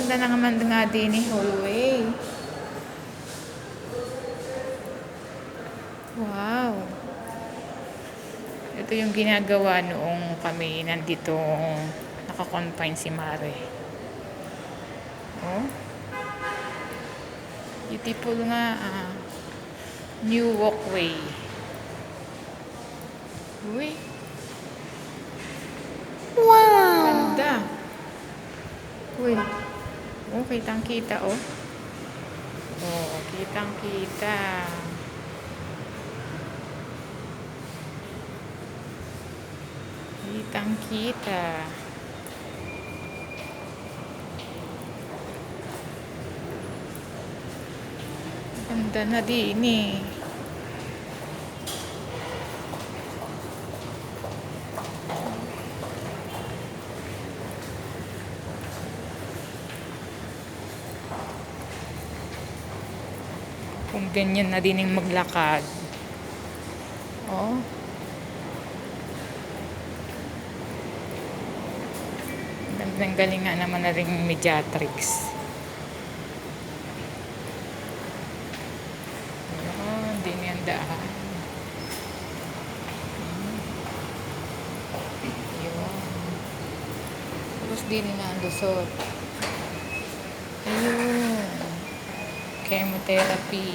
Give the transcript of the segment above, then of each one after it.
ganda na naman nga din ni hallway. Wow. Ito yung ginagawa noong kami nandito nakakonfine si Mare. Oh. Beautiful nga. ah. new walkway. Uy. Wow! Ganda. Uy. Oh, kitang kita, oh. Oh, kitang kita. Kitang kita. Ganda na din eh. Kung ganyan na din yung maglakad. Oh. Gandang galing nga naman na rin mediatrix. Oh, hindi niyan daan. Yun. Tapos din na ang lusot. Chemotherapy.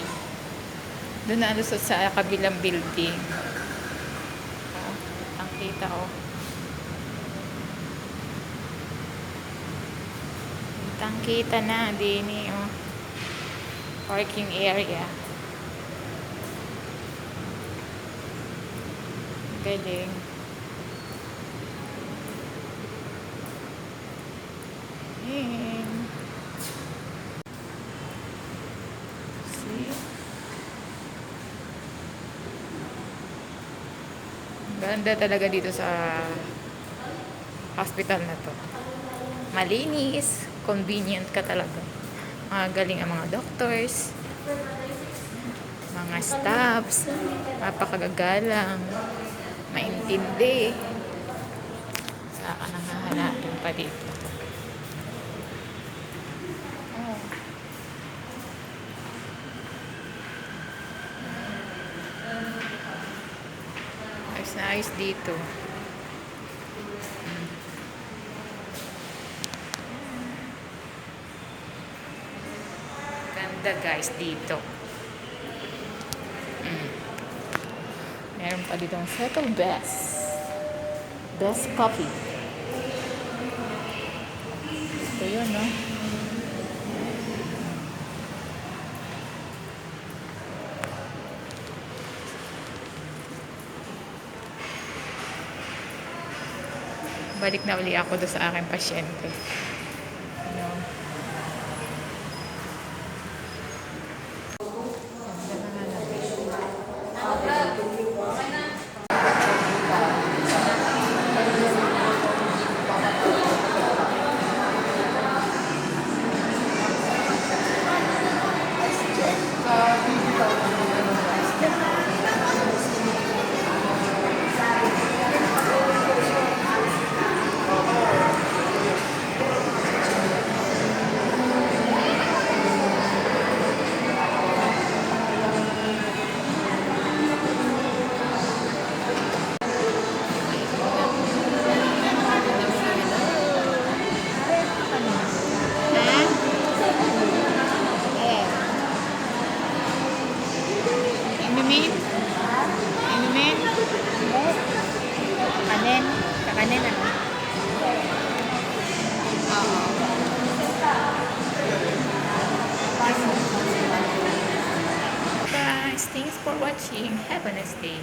Doon na lusot sa kabilang building. Oh, ang kita oh. Kitang kita na, dini oh. Parking area. Galing. Ayan. Ganda talaga dito sa hospital na to. Malinis, convenient ka talaga. Mga galing ang mga doctors, mga staffs, napakagagalang, maintindi. Saka nangahanapin pa dito. Ayos na ayos dito. Ganda guys dito. Mm. Meron pa dito ang Settle Best. Best coffee. Ito yun, no? Balik na uli ako doon sa aking pasyente. Guys, thanks for watching. Have a nice day.